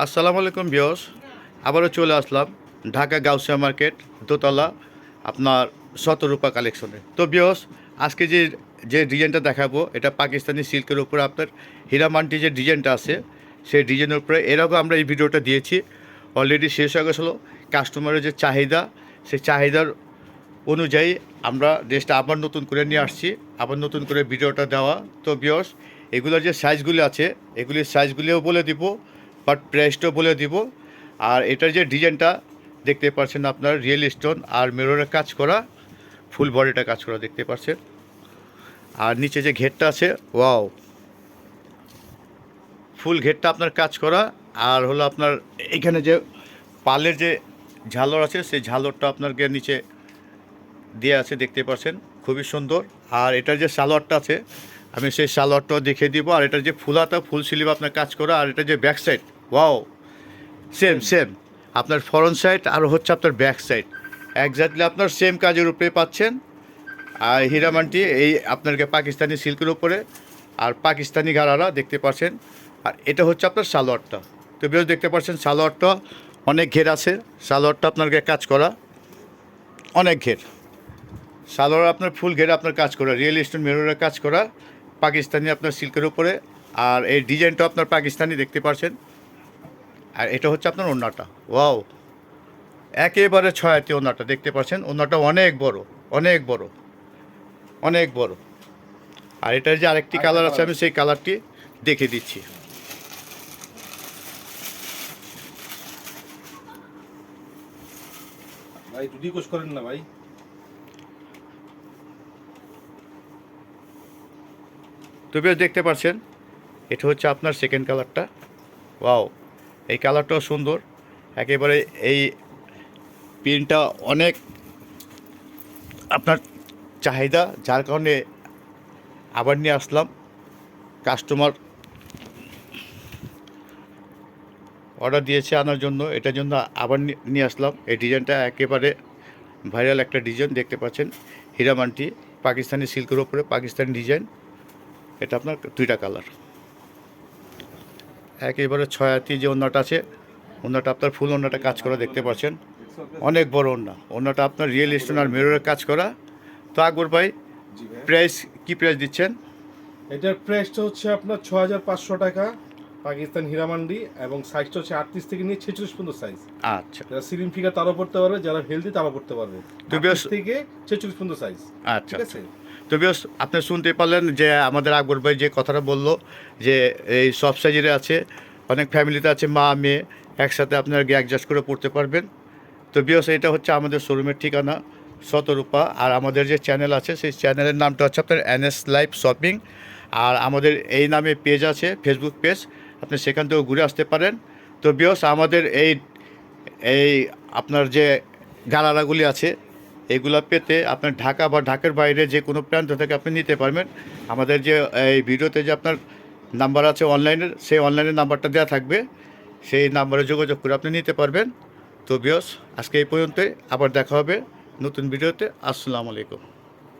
আসসালামু আলাইকুম বিয়স আবারও চলে আসলাম ঢাকা গাউসিয়া মার্কেট দোতলা আপনার শতরূপা কালেকশনে। তো বিয়স আজকে যে যে ডিজাইনটা দেখাবো, এটা পাকিস্তানি সিল্কের উপরে আপনার হীরামান্টি যে ডিজাইনটা আছে, সেই ডিজাইনের উপরে এরকম আমরা এই ভিডিওটা দিয়েছি। অলরেডি শেষ হয়ে গেছিল। কাস্টমারের যে চাহিদা, সেই চাহিদার অনুযায়ী আমরা ড্রেসটা আবার নতুন করে নিয়ে আসছি, আবার নতুন করে ভিডিওটা দেওয়া। তো বিয়স এগুলোর যে সাইজগুলি আছে, এগুলির সাইজগুলিও বলে দিব। বাট প্রাইসটাও বলে দিব। আর এটার যে ডিজাইনটা, দেখতে পাচ্ছেন আপনার, রিয়েল স্টোন আর মেরোরের কাজ করা, ফুল বডিটা কাজ করা, দেখতে পাচ্ছেন। আর নিচে যে ঘেরটা আছে, ওয়াও। ফুল ঘেরটা আপনার কাজ করা, আর হলো আপনার এখানে যে পালের যে ঝালর আছে, সেই ঝালরটা আপনাকে নিচে দেওয়া আছে, দেখতে পাচ্ছেন। খুবই সুন্দর। আর এটার যে সালোয়ারটা আছে আমি সেই সালোয়ারটাও দেখে দিব, আর এটার যে ফুলাটা ফুল স্লিভ আপনার কাজ করা, আর এটা যে back side wow same same আপনার ফরন্ট সাইড আর হচ্ছে আপনার ব্যাক সাইড একজাক্টলি আপনার সেম কাজের উপরে পাচ্ছেন। আর হীরামানটি এই আপনাকে পাকিস্তানি সিল্কের উপরে আর পাকিস্তানি গারারা দেখতে পাচ্ছেন। আর এটা হচ্ছে আপনার সালোয়ারটা তো বেশ দেখতে পাচ্ছেন সালোয়ারটা অনেক ঘের আছে। সালোয়ারটা আপনাকে কাজ করা অনেক ঘের। সালোয়ার আপনার ফুল ঘেরে আপনার কাজ করা। রিয়েল স্টোন মেরোরের কাজ করা। পাকিস্তানি আপনার সিল্কের উপরে আর এই ডিজাইনটা আপনার পাকিস্তানি দেখতে পাচ্ছেন আর এটা হচ্ছে আপনার ওনাটা ওয়াও! একেবারে ছয়াতি ওনাটা দেখতে পাচ্ছেন ওনাটা অনেক বড় অনেক বড় অনেক বড়। আর এটার যে আরেকটি কালার আছে আমি সেই কালারটি দেখে দিচ্ছি। ভাই রিকোয়েস্ট করেন না ভাই। তো বেশ দেখতে পাচ্ছেন এটা হচ্ছে আপনার সেকেন্ড কালারটা ওয়াও এই কালারটাও সুন্দর। একেবারে এই প্রিন্টটা অনেক আপনার চাহিদা, যার কারণে আবার নিয়ে আসলাম কাস্টমার অর্ডার দিয়েছে আনার জন্য, এটার জন্য আবার নিয়ে আসলাম। এই ডিজাইনটা একেবারে ভাইরাল একটা ডিজাইন দেখতে পাচ্ছেন। হীরামানটি, পাকিস্তানি সিল্কের ওপরে পাকিস্তানি ডিজাইন এটা আপনার দুইটা কালার একেবারে ছয়াতি যে অন্যটা আছে অন্যটা আপনার ফুল অন্যটা কাজ করা দেখতে পাচ্ছেন। অনেক বড় ওন্না অন্যটা আপনার রিয়েল স্টোন আর মিররের কাজ করা। তো আকবর ভাই ভাই। প্রাইস কি প্রাইস দিচ্ছেন? এটার প্রাইসটা হচ্ছে আপনার ছ হাজার পাঁচশো টাকা। পাকিস্তান হীরামান্ডি এবং সাইজটা হচ্ছে আটত্রিশ থেকে নিয়ে ছেচল্লিশ পর্যন্ত সাইজ আচ্ছা। যারা সিলিম ফিগার তারাও পড়তে পারবে যারা হেলদি তারাও পড়তে পারবে। তো বেশ 38 থেকে ছেচল্লিশ পর্যন্ত সাইজ আচ্ছা ঠিক আছে? তো বেশ আপনি শুনতে পারলেন যে আমাদের আকবর ভাই যে কথাটা বলল যে এই সব সাইজের আছে অনেক ফ্যামিলিতে আছে মা মেয়ে একসাথে আপনার অ্যাডজাস্ট করে পড়তে পারবেন। তো বিয়স এটা হচ্ছে আমাদের শোরুমের ঠিকানা শতরূপা। আর আমাদের যে চ্যানেল আছে সেই চ্যানেলের নামটা হচ্ছে আপনার এনএস লাইভ শপিং আর আমাদের এই নামে পেজ আছে ফেসবুক পেজ আপনি সেখান থেকেও ঘুরে আসতে পারেন। তো বিয়স, আমাদের এই এই আপনার যে গালারাগুলি আছে, এগুলো পেতে আপনার ঢাকা বা ঢাকার বাইরে যে কোনো প্রান্ত থেকে আপনি নিতে পারবেন। আমাদের যে, এই ভিডিওতে যে আপনার নাম্বার আছে অনলাইনের সেই অনলাইনের নাম্বারটা দেওয়া থাকবে। সেই নাম্বারে যোগাযোগ করে আপনি নিতে পারবেন। তো বিয়স, আজকে এই পর্যন্তই। আবার দেখা হবে নতুন ভিডিওতে। আসসালামু আলাইকুম।